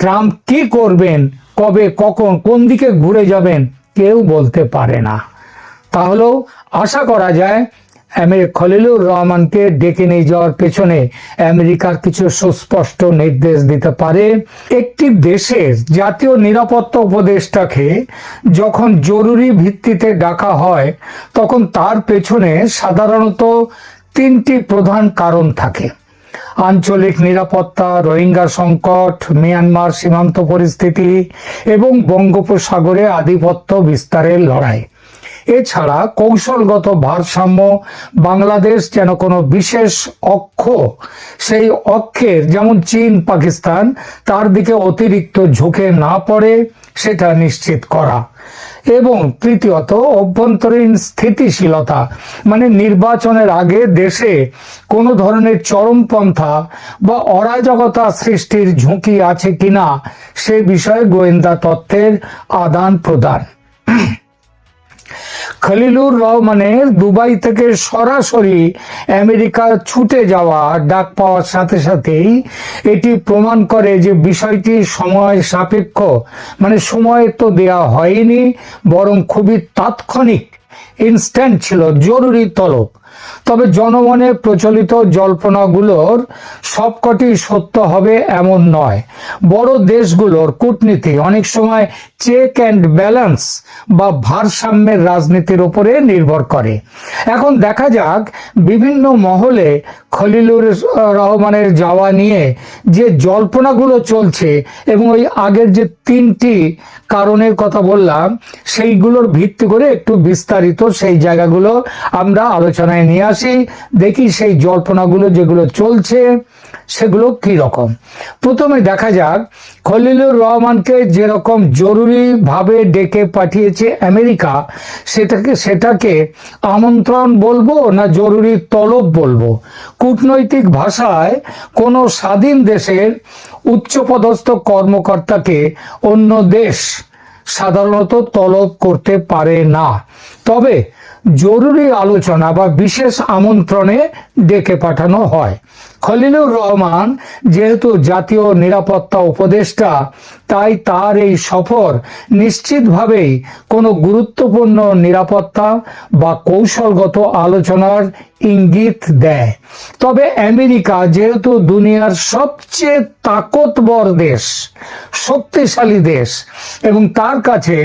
Trump কি করবেন, কবে, কখন, কোন দিকে ঘুরে যাবেন, কেউ বলতে পারে না। তাহলেও আশা করা যায় আমেরিক খলিলুর রহমানকে ডেকে নিয়ে যাওয়ার পেছনে আমেরিকার কিছু সুস্পষ্ট নির্দেশ দিতে পারে। একটি দেশের জাতীয় নিরাপত্তা উপদেষ্টাকে যখন জরুরি ভিত্তিতে ডাকা হয়, তখন তার পেছনে সাধারণত তিনটি প্রধান কারণ থাকে। আঞ্চলিক নিরাপত্তা, রোহিঙ্গা সংকট, মিয়ানমার সীমান্ত পরিস্থিতি এবং বঙ্গোপসাগরে আধিপত্য বিস্তারের লড়াই। এছাড়া কৌশলগত ভারসাম্য, বাংলাদেশ যেন কোনো বিশেষ অক্ষ, সেই অক্ষের যেমন চীন, পাকিস্তান, তার দিকে অতিরিক্ত ঝুঁকে না পড়ে, সেটা নিশ্চিত করা। এবং তৃতীয়ত, অভ্যন্তরীণ স্থিতিশীলতা। মানে নির্বাচনের আগে দেশে কোনো ধরনের চরমপন্থা বা অরাজকতা সৃষ্টির ঝুঁকি আছে কিনা, সে বিষয়ে গোয়েন্দা তত্ত্বের আদান প্রদান খলিলুর রহমানের দুবাই থেকে সরাসরি আমেরিকা ছুটে যাওয়া ডাক পাওয়ার সাথে সাথেই এটি প্রমাণ করে যে বিষয়টি সময় সাপেক্ষ। মানে সময় তো দেয়া হয়নি, বরং খুবই তাৎক্ষণিক ইনস্ট্যান্ট ছিল, জরুরি তলব। তবে জনমনে প্রচলিত জল্পনাগুলোর সবকটি সত্য হবে এমন নয়। বড় দেশগুলোর কূটনীতি অনেক সময় চেক অ্যান্ড ব্যালেন্স বা ভারসাম্যের রাজনীতির উপরে নির্ভর করে। এখন দেখা যাক বিভিন্ন মহলে খলিলুর রহমানের যাওয়া নিয়ে যে জল্পনাগুলো চলছে এবং ওই আগের যে তিনটি কারণের কথা বললাম, সেইগুলোর ভিত্তি করে একটু বিস্তারিত সেই জায়গাগুলো আমরা আলোচনায় নিয়ে আসি, দেখি সেই জল্পনাগুলো যেগুলো চলছে, সেগুলো কি রকম প্রথমে দেখা যাক, খলিলুর রহমানকে যেরকম জরুরিভাবে ডেকে পাঠিয়েছে আমেরিকা, সেটাকে সেটাকে আমন্ত্রণ বলব না জরুরি তলব বলব? কূটনৈতিক ভাষায় কোনো স্বাধীন দেশের উচ্চপদস্থ কর্মকর্তাকে অন্য দেশ সাধারণত তলব করতে পারে না। তবে জরুরি আলোচনা বা বিশেষ আমন্ত্রণে ডেকে পাঠানো হয়। খলিলুর রহমান যেহেতু জাতীয় নিরাপত্তা উপদেষ্টা, তাই তার এই সফর নিশ্চিতভাবেই কোনো গুরুত্বপূর্ণ নিরাপত্তা বা কৌশলগত আলোচনার ইঙ্গিত দেয়। তবে আমেরিকা যেহেতু দুনিয়ার সবচেয়ে তাকতবর দেশ, শক্তিশালী দেশ এবং তার কাছে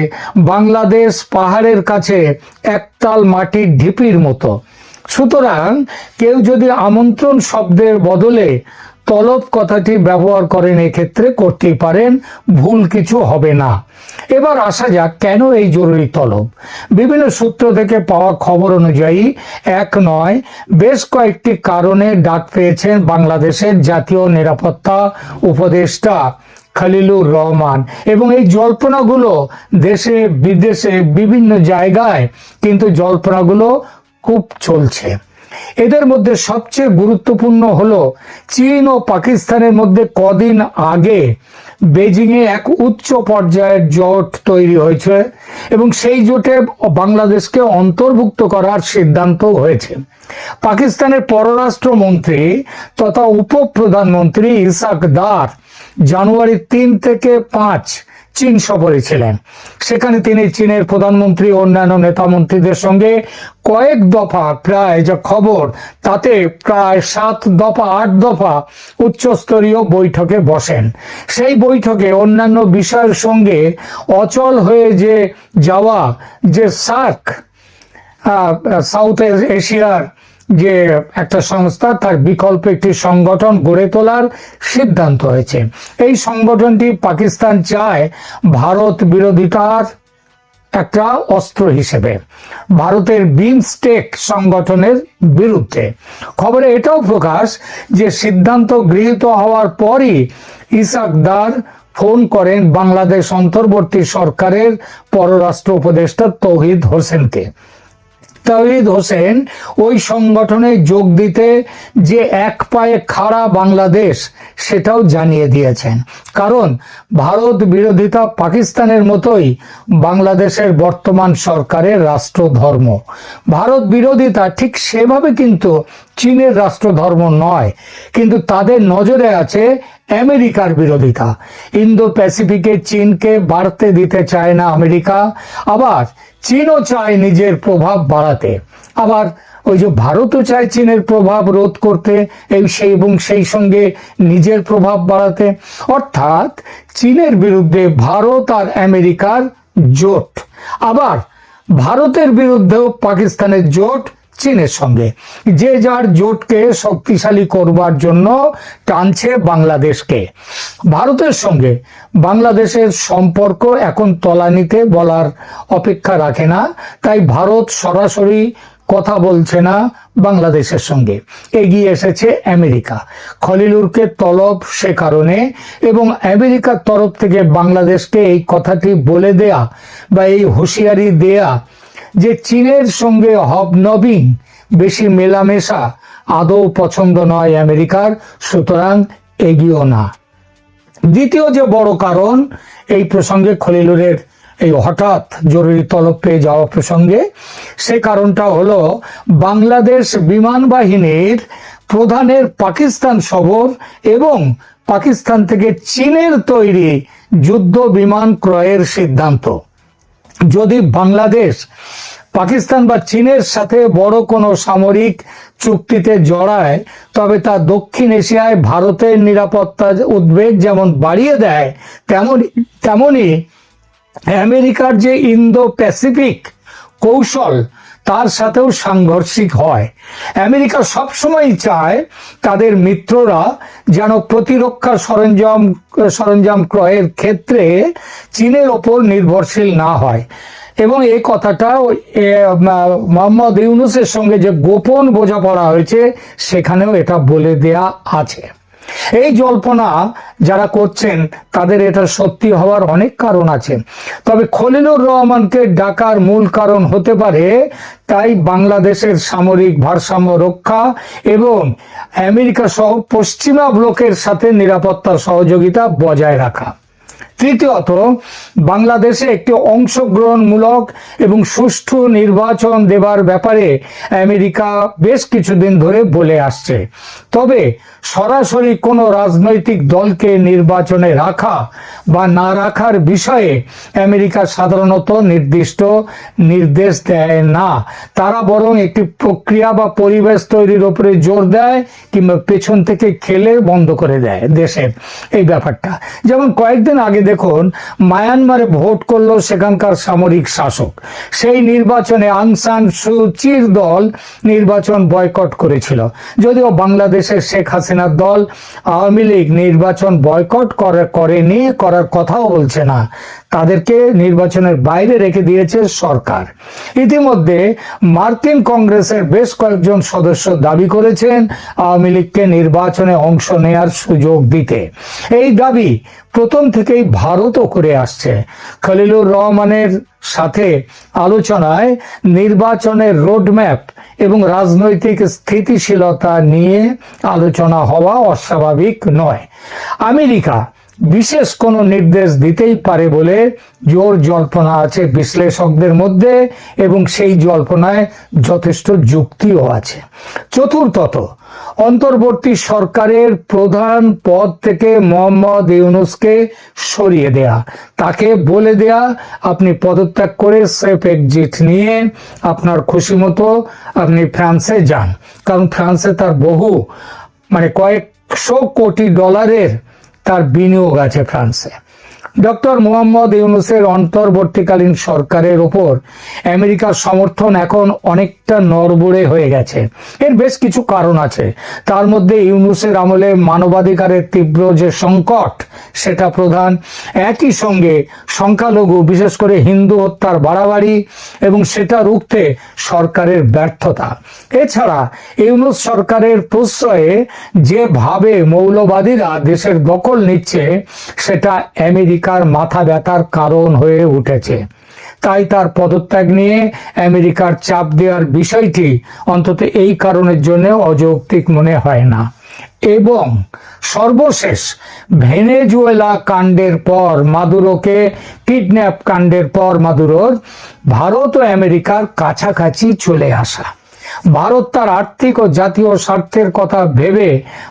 বাংলাদেশ পাহাড়ের কাছে একতাল মাটির ঢিপির মতো সুতরাং কেউ যদি আমন্ত্রণ শব্দের বদলে তলব কথাটি ব্যবহার করেন, এক্ষেত্রে করতেই পারেন, ভুল কিছু হবে না। এবার আসা যাক, কেন এই জরুরি তলব? বিভিন্ন সূত্র থেকে পাওয়া খবর অনুযায়ী এক নয়, বেশ কয়েকটি কারণে ডাক পেয়েছেন বাংলাদেশের জাতীয় নিরাপত্তা উপদেষ্টা খালিলুর রহমান। এবং এই জল্পনাগুলো দেশে, বিদেশে, বিভিন্ন জায়গায় কিন্তু জল্পনাগুলো খুব চলছে। এদের মধ্যে সবচেয়ে গুরুত্বপূর্ণ হলো চীন ও পাকিস্তানের মধ্যে কদিন আগে বেজিংয়ে এক উচ্চ পর্যায়ের জোট তৈরি হয়েছে এবং সেই জোটে বাংলাদেশকে অন্তর্ভুক্ত করার সিদ্ধান্ত হয়েছে। পাকিস্তানের পররাষ্ট্রমন্ত্রী তথা উপপ্রধানমন্ত্রী ইসাক দার জানুয়ারি তিন থেকে পাঁচ চীন সফরে ছিলেন। সেখানে তিনি চীনের প্রধানমন্ত্রী অন্যান্য নেতা মন্ত্রীদের সঙ্গে কয়েক দফা প্রায় যা খবর, তাতে প্রায় সাত দফা, আট দফা উচ্চস্তরীয় বৈঠকে বসেন। সেই বৈঠকে অন্যান্য বিষয়ের সঙ্গে অচল হয়ে যে যাওয়া যে সার্ক সাউথ এশিয়ার যে একটা সংস্থা, তার বিকল্প একটি সংগঠন গড়ে তোলার সিদ্ধান্ত হয়েছে। এই সংগঠনটি পাকিস্তান চায় ভারত বিরোধিতার একটা অস্ত্র হিসেবে। ভারতের বিমস্টেক সংগঠনের বিরুদ্ধে। খবরে এটাও প্রকাশ যে সিদ্ধান্ত গৃহীত হওয়ার পরই ইসাকদার ফোন করেন বাংলাদেশ অন্তর্বর্তী সরকারের পররাষ্ট্র উপদেষ্টা তৌহিদ হোসেনকে। তাহিদ হোসেন ওই সংগঠনে যোগ দিতে যে এক পায়ে খাড়া বাংলাদেশ সেটাও জানিয়ে দিয়েছেন। কারণ ভারত বিরোধিতা পাকিস্তানের মতোই বাংলাদেশের বর্তমান সরকারের রাষ্ট্রধর্ম। ভারত বিরোধিতা ঠিক সেভাবে কিন্তু চীনের রাষ্ট্রধর্ম নয়, কিন্তু তাদের নজরে আছে আমেরিকার বিরোধিতা। ইন্দো প্যাসিফিকে চীনকে বাড়তে দিতে চায় না আমেরিকা, আবার চীনও চায় নিজের প্রভাব বাড়াতে। আবার ওই যে ভারতও চায় চীনের প্রভাব রোধ করতে, এই সেই এবং সেই সঙ্গে নিজের প্রভাব বাড়াতে। অর্থাৎ চীনের বিরুদ্ধে ভারত আর আমেরিকার জোট। আবার ভারতের বিরুদ্ধেও পাকিস্তানের জোট চীনের সঙ্গে। যে যার জোটকে শক্তিশালী করবার জন্য টানছে বাংলাদেশকে। ভারতের সঙ্গে বাংলাদেশের সম্পর্ক এখন তলানিতে বলার অপেক্ষা রাখে না, তাই ভারত সরাসরি কথা বলছে না বাংলাদেশের সঙ্গে। এগিয়ে এসেছে আমেরিকা। খলিলুরকে তলব সে কারণে এবং আমেরিকার তরফ থেকে বাংলাদেশকে এই কথাটি বলে দেয়া বা এই হুঁশিয়ারি দেয়া যে চীনের সঙ্গে হবনবিং বেশি মেলামেশা, আদৌ পছন্দ নয় আমেরিকার, সুতরাং এগিয়েও না। দ্বিতীয় যে বড় কারণ, এই প্রসঙ্গে খলিলুরের এই হঠাৎ জরুরি তলব পেয়ে যাওয়া প্রসঙ্গে, সে কারণটা হলো বাংলাদেশ বিমান বাহিনীর প্রধানের পাকিস্তান সফর এবং পাকিস্তান থেকে চীনের তৈরি যুদ্ধ বিমান ক্রয়ের সিদ্ধান্ত। যদি বাংলাদেশ, পাকিস্তান বা চীনের সাথে বড় কোনো সামরিক চুক্তিতে জড়ায়, তবে তা দক্ষিণ এশিয়ায় ভারতের নিরাপত্তা উদ্বেগ যেমন বাড়িয়ে দেয়, তেমনি তেমনি আমেরিকার যে ইন্দো প্যাসিফিক কৌশল তার সাথেও সাংঘর্ষিক হয়। আমেরিকা সবসময় চায় তাদের মিত্ররা যেন প্রতিরক্ষা সরঞ্জাম সরঞ্জাম ক্রয়ের ক্ষেত্রে চীনের ওপর নির্ভরশীল না হয়। এবং এই কথাটা মোহাম্মদ ইউনুসের সঙ্গে যে গোপন বোঝাপড়া হয়েছে, সেখানেও এটা বলে দেয়া আছে। এই জল্পনা যারা করছেন, তাদের এটা সত্যি হওয়ার অনেক কারণ আছে। তবে খলিলুর রহমানকে ডাকার মূল কারণ হতে পারে তাই বাংলাদেশের সামরিক ভারসাম্য রক্ষা এবং আমেরিকা সহ পশ্চিমা ব্লকের সাথে নিরাপত্তা সহযোগিতা বজায় রাখা। তৃতীয়ত, বাংলাদেশে একটি অংশগ্রহণমূলক এবং সুষ্ঠু নির্বাচন দেবার ব্যাপারে আমেরিকা বেশ কিছুদিন ধরে বলে আসছে। তবে সরাসরি কোনো রাজনৈতিক দলকে নির্বাচনে রাখা বা না রাখার বিষয়ে আমেরিকা সাধারণত নির্দিষ্ট নির্দেশ দেয় না। তারা বরং একটি প্রক্রিয়া বা পরিবেশ তৈরির উপরে জোর দেয় কিংবা পেছন থেকে খেলে বন্ধ করে দেয় দেশের এই ব্যাপারটা। যেমন কয়েকদিন আগে দেখুন, মায়ানমারে ভোট করল সেখানকার সামরিক শাসক। সেই নির্বাচনে আংসান সুচির দল নির্বাচন বয়কট করেছিল। যদিও বাংলাদেশের শেখ হাসিনার দল আওয়ামী লীগ নির্বাচন বয়কট করে, করেনি, করার কথাও বলছে না। তাদেরকে নির্বাচনের বাইরে রেখে দিয়েছে সরকার। ইতিমধ্যে মার্কিন কংগ্রেসের বেশ কয়েকজন সদস্য দাবি করেছেন আওয়ামী লীগকে নির্বাচনে অংশ নেয়ার সুযোগ দিতে। এই দাবি প্রথম থেকেই ভারতও করে আসছে। খলিলুর রহমানের সাথে আলোচনায় নির্বাচনের রোডম্যাপ এবং রাজনৈতিক স্থিতিশীলতা নিয়ে আলোচনা হওয়া অস্বাভাবিক নয়। আমেরিকা বিশেষ কোনো নির্দেশ দিতেই পারে বলে জোর জল্পনা আছে বিশ্লেষকদের মধ্যে এবং সেই জল্পনায় যথেষ্ট যুক্তিও আছে। চতুর্থত, অন্তর্বর্তী সরকারের প্রধান পদ থেকে মোহাম্মদ ইউনুসকে সরিয়ে দেয়া। তাকে বলে দেয়া, আপনি পদত্যাগ করে সেফ এক্সিট নিয়ে আপনার খুশি মতো আপনি ফ্রান্সে যান। কারণ ফ্রান্সে তার বহু মানে কয়েকশো কোটি ডলারের তার বিনিয়োগ আছে ফ্রান্সে। ডক্টর মোহাম্মদ ইউনুসের অন্তর্বর্তীকালীন সরকারের ওপর আমেরিকার সমর্থন এখন অনেকটা নড়বড়ে হয়ে গেছে। এর বেশ কিছু কারণ আছে। তার মধ্যে ইউনুসের আমলে মানবাধিকারের তীব্র যে সংকট, সেটা প্রধান। একই সঙ্গে সংখ্যালঘু, বিশেষ করে হিন্দু হত্যার বাড়াবাড়ি এবং সেটা রুখতে সরকারের ব্যর্থতা। এছাড়া ইউনুস সরকারের প্রশ্রয়ে যেভাবে মৌলবাদীরা দেশের দখল নিচ্ছে, সেটা আমেরিকার মাথা ব্যথার কারণ হয়ে উঠেছে। তাই তার পদত্যাগ নিয়ে আমেরিকার চাপ দেওয়ার বিষয়টি অন্তত এই কারণের জন্য অযৌক্তিক মনে হয় না। এবং সর্বশেষ ভেনেজুয়েলা কাণ্ডের পর মাদুরোকে কিডন্যাপ কাণ্ডের পর মাদুরোর ভারত ও আমেরিকার কাছাকাছি চলে আসা। ভারত তার আর্থিক ও জাতীয় স্বার্থের কথা ভেবে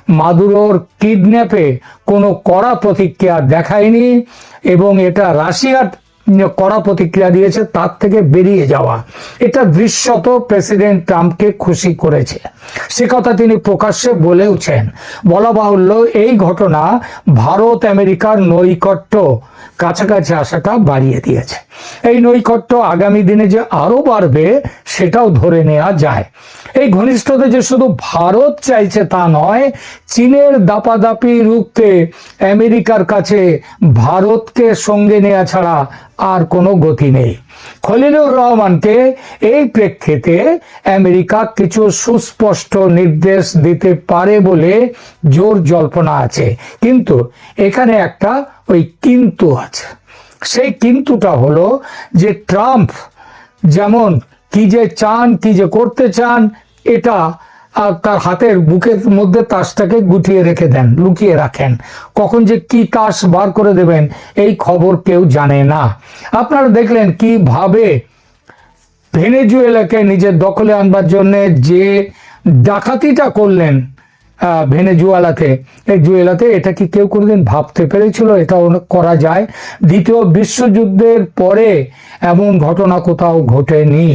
মাদুরোর কিডন্যাপে কোনো কড়া প্রতিক্রিয়া দেখায়নি এবং এটা রাশিয়ার কড়া প্রতিক্রিয়া দিয়েছে, তার থেকে বেরিয়ে যাওয়া। এটা দৃশ্যত প্রেসিডেন্ট ট্রাম্পকে খুশি করেছে। সে কথা তিনি প্রকাশ্যে বলেওছেন। বলা বাহুল্য, এই ঘটনা ভারত আমেরিকার নৈকট্য কাছাকাছি আসাটা বাড়িয়ে দিয়েছে। এই নৈকট্য আগামী দিনে যে আরও বাড়বে সেটাও ধরে নেওয়া যায়। এই ঘনিষ্ঠতা যে শুধু ভারত চাইছে তা নয়, চীনের দাপাদাপি রুখতে আমেরিকার কাছে ভারতকে সঙ্গে নেওয়া ছাড়া আর কোনো গতি নেই। খলিলুর রহমানকে এই প্রেক্ষিতে আমেরিকা কিছু সুস্পষ্ট নির্দেশ দিতে পারে বলে জোর জল্পনা আছে। কিন্তু এখানে একটা ওই কিন্তু আছে। সেই কিন্তুটা হলো যে ট্রাম্প যেমন কি যে চান, কি যে করতে চান, এটা তার হাতের বুকের মধ্যে তাসটাকে গুটিয়ে রেখে দেন, লুকিয়ে রাখেন। কখন যে কি তাস বার করে দেবেন, এই খবর কেউ জানে না। আপনারা দেখলেন কীভাবে ভেনেজুয়েলাকে নিজের দখলে আনবার জন্য যে ডাকাতিটা করলেন ভেনেজুয়েলাতে। এই জুয়েলাতে এটা কি কেউ কোনোদিন ভাবতে পেরেছিল? এটা করা যায়। দ্বিতীয় বিশ্বযুদ্ধের পরে এমন ঘটনা কোথাও ঘটেনি।